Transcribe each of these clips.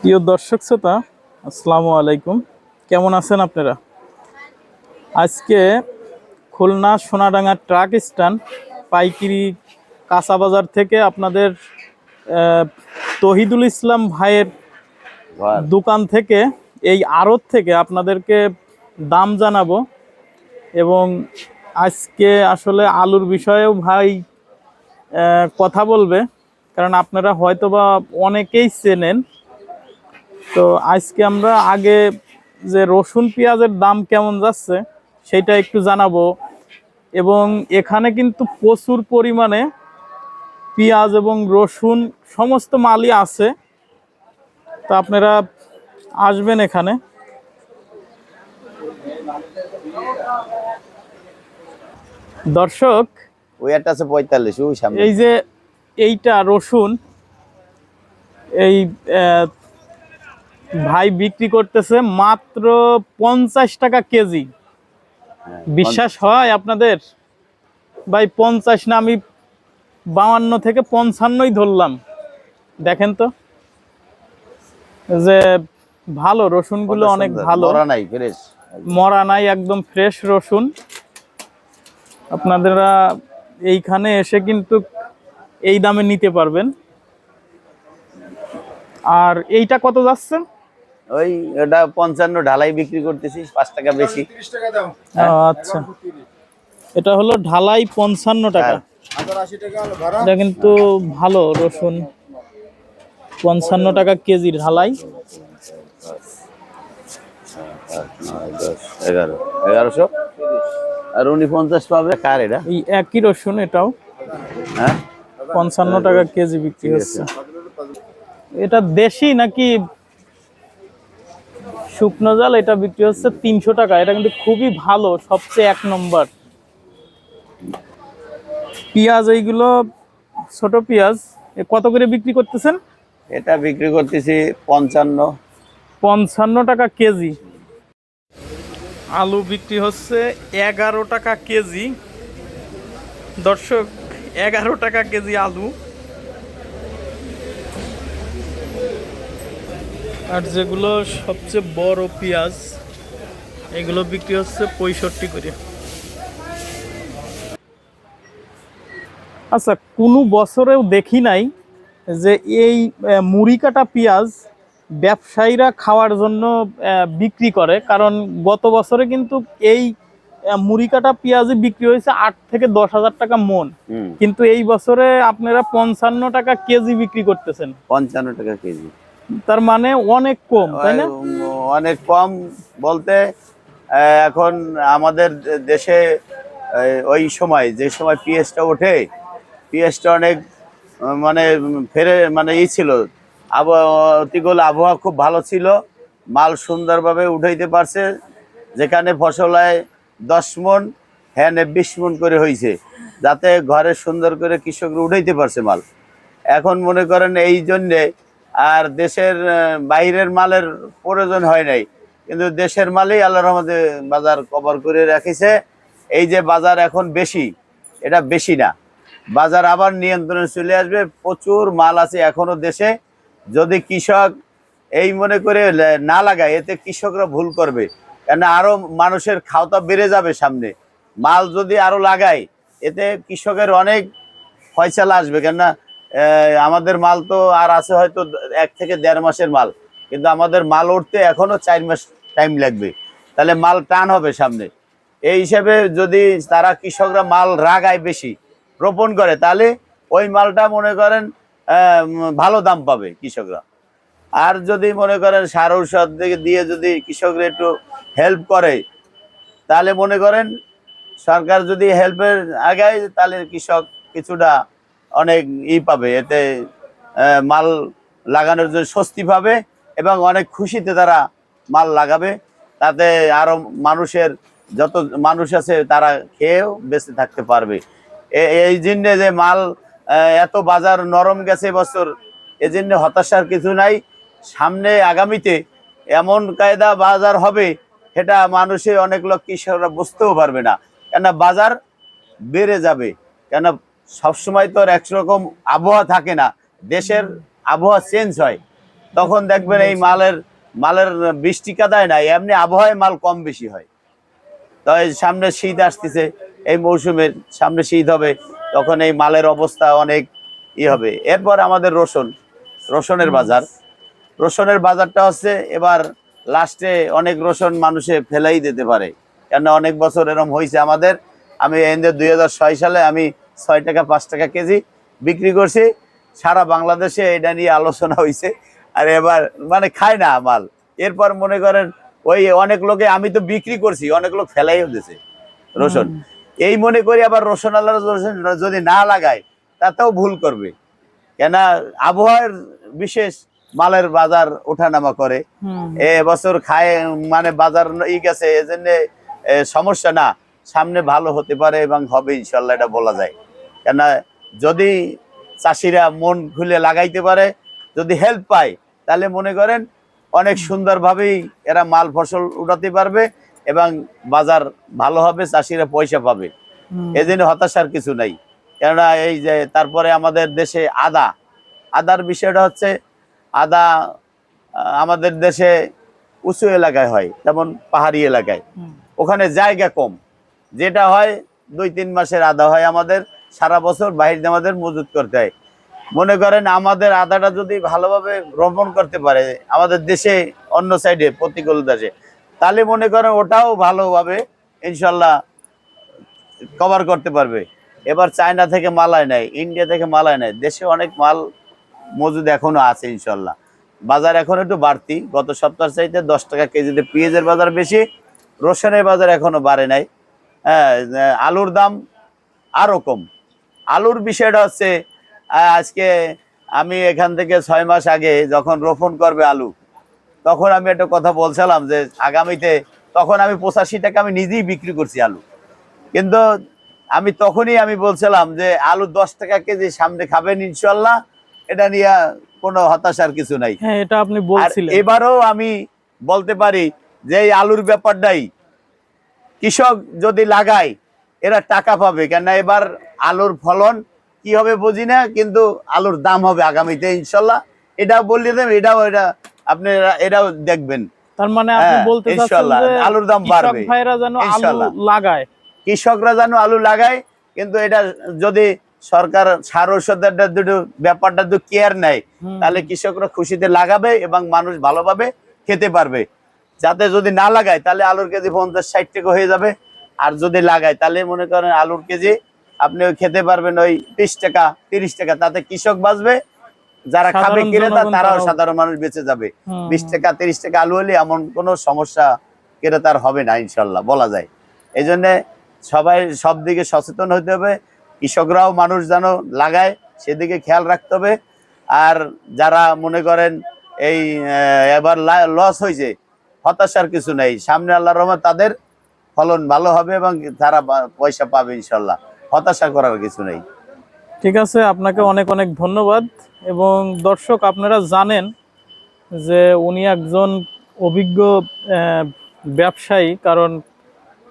প্রিয় দর্শক শ্রোতা আসসালামু আলাইকুম। কেমন আছেন আপনারা? আজকে খুলনা সোনাডাঙ্গা ট্রাক স্ট্যান্ড পাইকিরি কাঁচা বাজার থেকে আপনাদের তহিদুল ইসলাম ভাইয়ের দোকান থেকে এই আড়ত থেকে আপনাদেরকে দাম জানাব এবং আজকে আসলে আলুর বিষয়েও ভাই কথা বলবে। কারণ আপনারা হয়তোবা অনেকেই চেনেন। তো আজকে আমরা আগে যে রসুন পেঁয়াজের দাম কেমন যাচ্ছে সেটা একটু জানাব। এবং এখানে কিন্তু প্রচুর পরিমাণে পেঁয়াজ এবং রসুন সমস্ত মালই আছে। তো আপনারা আসবেন এখানে। দর্শক ওই একটা আছে পঁয়তাল্লিশ এই যে এইটা রসুন এই ভাই বিক্রি করতেছে মাত্র পঞ্চাশ টাকা কেজি। হ্যাঁ, বিশ্বাস হয় আপনাদের? ভাই পঞ্চাশ না আমি বাউান্ন থেকে পঞ্চান্নই ধরলাম। দেখেন তো। যে ভালো রসুনগুলো অনেক ভালো। মরা নাই মরা নাই একদম ফ্রেশ রসুন। আপনারা এইখানে এসে কিন্তু এই দামে নিতে পারবেন। আর এইটা কত যাচ্ছে? ওই এটা পঞ্চান্ন ঢালাই বিক্রি করতেছি পাঁচ টাকা বেশি। আচ্ছা। এটা হলো ঢালাই পঞ্চান্ন টাকা। এটা কিন্তু ভালো রসুন। পঞ্চান্ন টাকা কেজি ঢালাই। এগারো এগারোশো? আর উনি পঞ্চাশ পাবে কার এটা? এই একই রসুন এটাও। হ্যাঁ? পঞ্চান্ন টাকা কেজি বিক্রি হচ্ছে। এটা দেশি নাকি শুকনো জাল? এটা বিক্রি হচ্ছে তিনশো টাকা। এটা কিন্তু খুবই ভালো সবচেয়ে এক নম্বর। পেঁয়াজ এইগুলো ছোট পেঁয়াজ এ কত করে বিক্রি করতেছেন? এটা বিক্রি করতেছি পঞ্চান্ন। পঞ্চান্ন টাকা কেজি। আলু বিক্রি হচ্ছে এগারো টাকা কেজি। দর্শক এগারো টাকা কেজি আলু। আর যেগুলো সবচেয়ে বড় পেঁয়াজ, এগুলো বিক্রি হচ্ছে পঁয়ষট্টি করে। আচ্ছা কোনো বছরেও দেখি নাই যে এই মুড়ি কাটা পেঁয়াজ ব্যবসায়ীরা খাওয়ার জন্য বিক্রি করে। কারণ গত বছরে কিন্তু এই মুড়ি কাটা পেঁয়াজই বিক্রি হয়েছে আট থেকে দশ হাজার টাকা মন। কিন্তু এই বছরে আপনারা পঞ্চান্ন টাকা কেজি বিক্রি করতেছেন। পঞ্চান্ন টাকা কেজি। তার মানে অনেক কম তাই না? অনেক কম বলতে এখন আমাদের দেশে ওই সময় যে সময় পিএসটা ওঠে পিএসটা অনেক মানে ফেরে মানে ই ছিল। আবহাওয়া আবহাওয়া খুব ভালো ছিল। মাল সুন্দরভাবে উঠাইতে পারছে। যেখানে ফসল হয় দশ মন হ্যাঁ বিশ মন করে হয়েছে যাতে ঘরে সুন্দর করে কৃষকরা উঠাইতে পারছে মাল। এখন মনে করেন এই জন্যে আর দেশের বাইরের মালের প্রয়োজন হয় নাই, কিন্তু দেশের মালই আল্লাহর রহমতে বাজার কভার করে রেখেছে। এই যে বাজার এখন বেশি, এটা বেশি না। বাজার আবার নিয়ন্ত্রণে চলে আসবে, প্রচুর মাল আছে এখনও দেশে। যদি কৃষক এই মনে করে না লাগায়, এতে কৃষকরা ভুল করবে। কেন আরও মানুষের খাওয়া বেড়ে যাবে সামনে। মাল যদি আরও লাগায় এতে কৃষকের অনেক ফয়সালা আসবে। কেননা আমাদের মাল তো আর আছে হয়তো এক থেকে দেড় মাসের মাল। কিন্তু আমাদের মাল উঠতে এখনও চার মাস টাইম লাগবে। তাহলে মাল টান হবে সামনে। এই হিসাবে যদি তারা কৃষকরা মাল রাগায় বেশি, রোপণ করে, তাহলে ওই মালটা মনে করেন ভালো দাম পাবে কৃষকরা। আর যদি মনে করেন সার ঔষধ দিয়ে যদি কৃষকরা একটু হেল্প করে। তাহলে মনে করেন, সরকার যদি হেল্পের আগায়, তাহলে কৃষক কিছুটা অনেক ই পাবে। এতে মাল লাগানোর জন্য স্বস্তি পাবে এবং অনেক খুশিতে তারা মাল লাগাবে। তাতে আরও মানুষের যত মানুষ আছে, তারা খেয়েও বেঁচে থাকতে পারবে। এই জন্যে যে মাল এত বাজার নরম গেছে বছর এজন্য হতাশার কিছু নাই। সামনে আগামীতে এমন কায়দা বাজার হবে সেটা মানুষে অনেক লোক কৃষকরা বুঝতেও পারবে না। কেন বাজার বেড়ে যাবে, কেন সবসময় তো আর একরকম আবহাওয়া থাকে না, দেশের আবহাওয়া চেঞ্জ হয়। তখন দেখবেন এই মালের মালের বৃষ্টি কাদায় নাই এমনি আবহাওয়ায় মাল কম বেশি হয়। তো এই সামনে শীত আসতেছে, এই মৌসুমের সামনে শীত হবে, তখন এই মালের অবস্থা অনেক ই হবে। এরপর আমাদের রসুন, রসুনের বাজার। রসুনের বাজারটা হচ্ছে এবার লাস্টে অনেক রসুন মানুষে ফেলাই দিতে পারে। কেন অনেক বছর এরম হয়েছে আমাদের। আমি এনদের দুই হাজার সালে আমি ছয় টাকা পাঁচ টাকা কেজি বিক্রি করছি। সারা বাংলাদেশে এটা নিয়ে আলোচনা হয়েছে আর এবার মানে খায় না মাল। এরপর মনে করেন ওই অনেক লোকে আমি তো বিক্রি করছি অনেক লোক ফেলাইও দিছে রসুন এই মনে করি আবার রসুন আল্লাহ রসুন যদি না লাগায় তাতেও ভুল করবে। কেন আবহাওয়ার বিশেষ মালের বাজার ওঠানামা করে। এ বছর খায় মানে বাজার ই গেছে এজন্য সমস্যা না। সামনে ভালো হতে পারে এবং হবে ইনশাল্লাহ এটা বলা যায়। কেন যদি চাষিরা মন খুলে লাগাইতে পারে যদি হেল্প পায় তাহলে মনে করেন অনেক সুন্দরভাবেই এরা মাল ফসল উঠাতে পারবে এবং বাজার ভালো হবে চাষিরা পয়সা পাবে। এজন্য হতাশার কিছু নাই। কেননা এই যে তারপরে আমাদের দেশে আদা। আদার বিষয়টা হচ্ছে আদা আমাদের দেশে উঁচু এলাকায় হয় যেমন পাহাড়ি এলাকায়। ওখানে জায়গা কম। যেটা হয় দুই তিন মাসের আদা হয় আমাদের সারা বছর বাহির আমাদের মজুত করতে হয়। মনে করেন আমাদের আদাটা যদি ভালোভাবে রোপণ করতে পারে আমাদের দেশে অন্য সাইডে প্রতিকূল দেশে তাহলে মনে করেন ওটাও ভালোভাবে ইনশাল্লাহ কভার করতে পারবে। এবার চায়না থেকে মালায় নেয় ইন্ডিয়া থেকে মালায় নেয় দেশে অনেক মাল মজুদ এখনও আছে ইনশাল্লাহ বাজার এখন একটু বাড়তি। গত সপ্তাহ চাইতে দশ টাকা কেজিতে পেঁয়াজের বাজার বেশি। রসুনের বাজার এখনও বাড়ে নাই। হ্যাঁ আলুর দাম আরও কম। আলুর বিষয়টা হচ্ছে আজকে আমি এখান থেকে ছয় মাস আগে যখন রোপণ করবে আলু, তখন আমি একটা কথা বলছিলাম যে আগামীতে তখন আমি পঁচাশি টাকা আমি নিজেই বিক্রি করছি আলু। কিন্তু আমি তখনই আমি বলছিলাম যে আলু দশ টাকা কেজি সামনে খাবেন ইনশাল্লাহ এটা নিয়ে কোনো হতাশার কিছু নাই। হ্যাঁ এটা আপনি বলছিলেন। এবারও আমি বলতে পারি যে এই আলুর ব্যাপারটাই কৃষক যদি লাগায় এরা টাকা পাবে। কেন এবার আলুর ফলন কি হবে বুঝি না কিন্তু আলুর দাম হবে আগামীতে ইনশাল্লাহ। এটাও বললে দেন এটাও এটা আপনি এটাও দেখবেন। তার মানে আপনি হ্যাঁ, বলতে ইনশাল্লাহ, আলুর দাম বাড়বে। ভাইরা যেন আলু ইনশাল্লাহ। লাগায়। কৃষকরা যেন আলু লাগায় কিন্তু এটা যদি সরকার সার ঔষধের দুটো ব্যাপারটা যদি কেয়ার নেয় তাহলে কৃষকরা খুশিতে লাগাবে এবং মানুষ ভালোভাবে খেতে পারবে। যাতে যদি না লাগায় তাহলে আলুর কেজি পঞ্চাশ ষাট টাকা হয়ে যাবে। আর যদি লাগায় তাহলে মনে করেন আলুর কেজি আপনি খেতে পারবেন ওই বিশ টাকা তিরিশ টাকা। তাতে কৃষক বাঁচবে যারা খাবে ক্রেতা তারাও সাধারণ মানুষ বেঁচে যাবে। বিশ টাকা তিরিশ টাকা আলু হলে এমন কোনো সমস্যা ক্রেতার হবে না ইনশাল্লাহ বলা যায়। এই জন্যে সবাই সব দিকে সচেতন হতে হবে। কৃষকরাও মানুষ যেন লাগায়, সেদিকে খেয়াল রাখতে হবে। আর যারা মনে করেন এই এবার লস হয়েছে, হতাশার কিছু নেই। সামনে আল্লাহ রহমত, তাদের ফলন ভালো হবে এবং তারা পয়সা পাবে ইনশাল্লাহ। হতাশা করার কিছু নেই। ঠিক আছে, আপনাকে অনেক অনেক ধন্যবাদ। এবং দর্শক, আপনারা জানেন যে উনি একজন অভিজ্ঞ ব্যবসায়ী, কারণ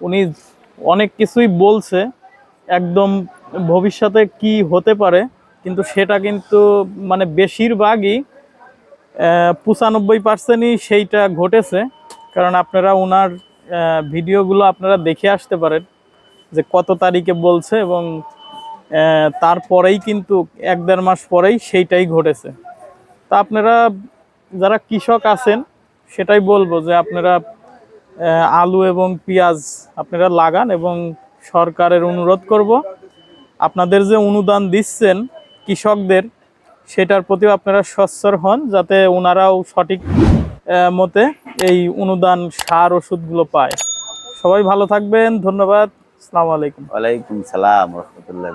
উনি অনেক কিছুই বলছে, একদম ভবিষ্যতে কি হতে পারে, কিন্তু সেটা কিন্তু মানে বেশিরভাগই পঁচানব্বই পার্সেন্টই সেইটা ঘটেছে। কারণ আপনারা ওনার ভিডিওগুলো আপনারা দেখে আসতে পারেন যে কত তারিখে বলছে এবং তারপরেই কিন্তু এক দেড় মাস পরেই সেইটাই ঘটেছে। তা আপনারা যারা কৃষক আছেন, সেটাই বলব যে আপনারা আলু এবং পেঁয়াজ আপনারা লাগান এবং সরকারের অনুরোধ করব আপনাদের যে অনুদান দিচ্ছেন কৃষকদের, সেটার প্রতিও আপনারা সচ্ছর হন যাতে ওনারাও সঠিক মতে এই অনুদান সার ওষুধগুলো পায়। সবাই ভালো থাকবেন, ধন্যবাদ, আসসালামু আলাইকুম। ওয়ালাইকুম সালাম, রহমতুল্লাহ